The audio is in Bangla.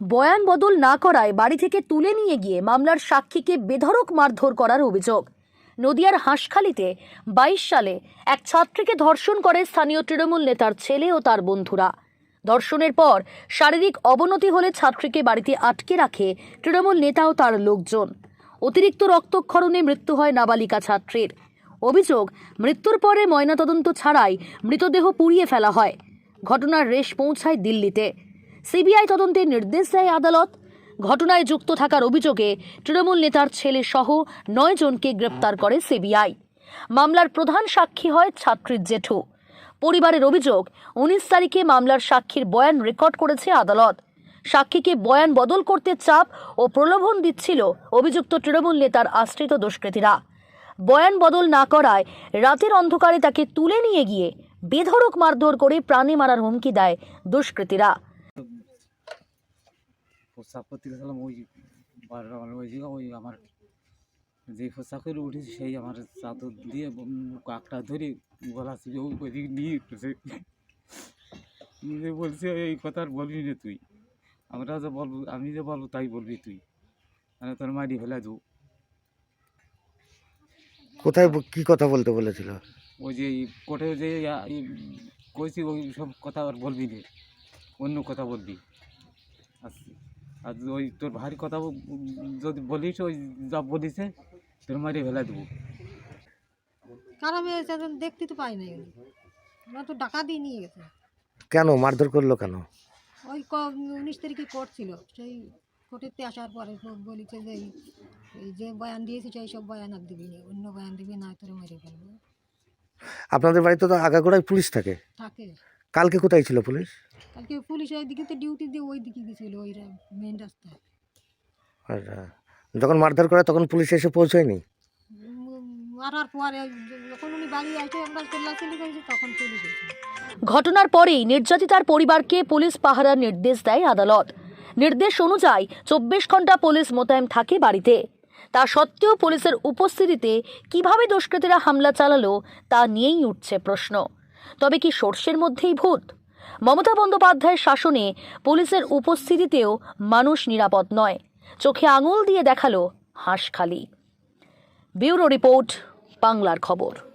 বয়ান বদল না করায় বাড়ি থেকে তুলে নিয়ে গিয়ে মামলার সাক্ষীকে বেধড়ক মারধর করার অভিযোগ। নদিয়ার হাঁসখালিতে বাইশ সালে এক ছাত্রীকে ধর্ষণ করে স্থানীয় তৃণমূল নেতার ছেলে ও তার বন্ধুরা। ধর্ষণের পর শারীরিক অবনতি হলে ছাত্রীকে বাড়িতে আটকে রাখে তৃণমূল নেতা ও তার লোকজন। অতিরিক্ত রক্তক্ষরণে মৃত্যু হয় নাবালিকা ছাত্রীর। অভিযোগ, মৃত্যুর পরে ময়নাতদন্ত ছাড়াই মৃতদেহ পুড়িয়ে ফেলা হয়। ঘটনার রেশ পৌঁছায় দিল্লিতে। সিবিআই তদন্তের নির্দেশ দেয় আদালত। ঘটনায় যুক্ত থাকার অভিযোগে তৃণমূল নেতার ছেলে সহ নয় জনকে গ্রেপ্তার করে সিবিআই। মামলার প্রধান সাক্ষী হয় ছাত্রীর জেঠু। পরিবারের অভিযোগ, উনিশ তারিখে মামলার সাক্ষীর বয়ান রেকর্ড করেছে আদালত। সাক্ষীকে বয়ান বদল করতে চাপ ও প্রলোভন দিচ্ছিল অভিযুক্ত তৃণমূল নেতার আশ্রিত দুষ্কৃতীরা। বয়ান বদল না করায় রাতের অন্ধকারে তাকে তুলে নিয়ে গিয়ে বেধড়ক মারধর করে প্রাণে মারার হুমকি দেয় দুষ্কৃতীরা। প্রস্তাব করতে গেছিলাম ওই বারোটা মানে ওই জায়গা ওই আমার যে পোশাক করে উঠেছি সেই আমার চাদর দিয়ে কাকটা ধরে গলা ছিল ওই ওইদিকে নিয়ে উঠেছে। নিয়ে বলছে এই কথা আর বলবি না তুই। আমরা যে বলব আমি যে বলব তাই বলবি তুই। মানে তোর মারি ফেলে দু কোথায় কি কথা বলতে বলেছিল? ওই যে কোর্টে যে কইছি ওই সব কথা আর বলবি না। অন্য কথা বলবি। আর ওই তোর ভারী কথা যদি বলিস ওই যা বলিছে তোর মারি ফেলে দেবো। কারণ আমি সেদিন দেখতে তো পাই নাই। ওরা তো ডাকা দিয়ে নিয়ে গেছে। কেন? মারধর করল কেন? ওই ক- উনিশ তারিখে কোর্ট ছিল। সেই কোর্টেতে আসার পরে বলেছে যে এই- এই যে বয়ান দিয়েছে সেই সব বয়ান আর দিবি না। অন্য বয়ান দিবি না তোরে মেরে ফেলব। আপনাদের বাড়িতে তো আগাগোড়ায় পুলিশ থাকে। থাকে। কালকে কোথায় ছিল পুলিশ? কালকে পুলিশ ওই দিকে তো ডিউটি দিয়ে ওই দিকে গেছিল ওই মেন রাস্তায়। আর যখন মারধর করে তখন পুলিশ এসে পৌঁছায়নি? মারার পরে যখন উনি বাড়ি আসে আমরা চিল্লাচিল্লি করেছি তখন পুলিশ এসে। ঘটনার পরেই নির্যাতিতার পরিবারকে পুলিশ পাহারার নির্দেশ দেয় আদালত। নির্দেশ অনুযায়ী চব্বিশ ঘণ্টা পুলিশ মোতায়েন থাকে বাড়িতে। তা সত্ত্বেও পুলিশের উপস্থিতিতে কীভাবে দুষ্কৃতীরা হামলা চালালো তা নিয়েই উঠছে প্রশ্ন। তবে কি সর্ষের মধ্যেই ভূত? মমতা বন্দ্যোপাধ্যায়ের শাসনে পুলিশের উপস্থিতিতেও মানুষ নিরাপদ নয়। চোখে আঙুল দিয়ে দেখাল হাঁসখালি। ব্যুরো রিপোর্ট, বাংলার খবর।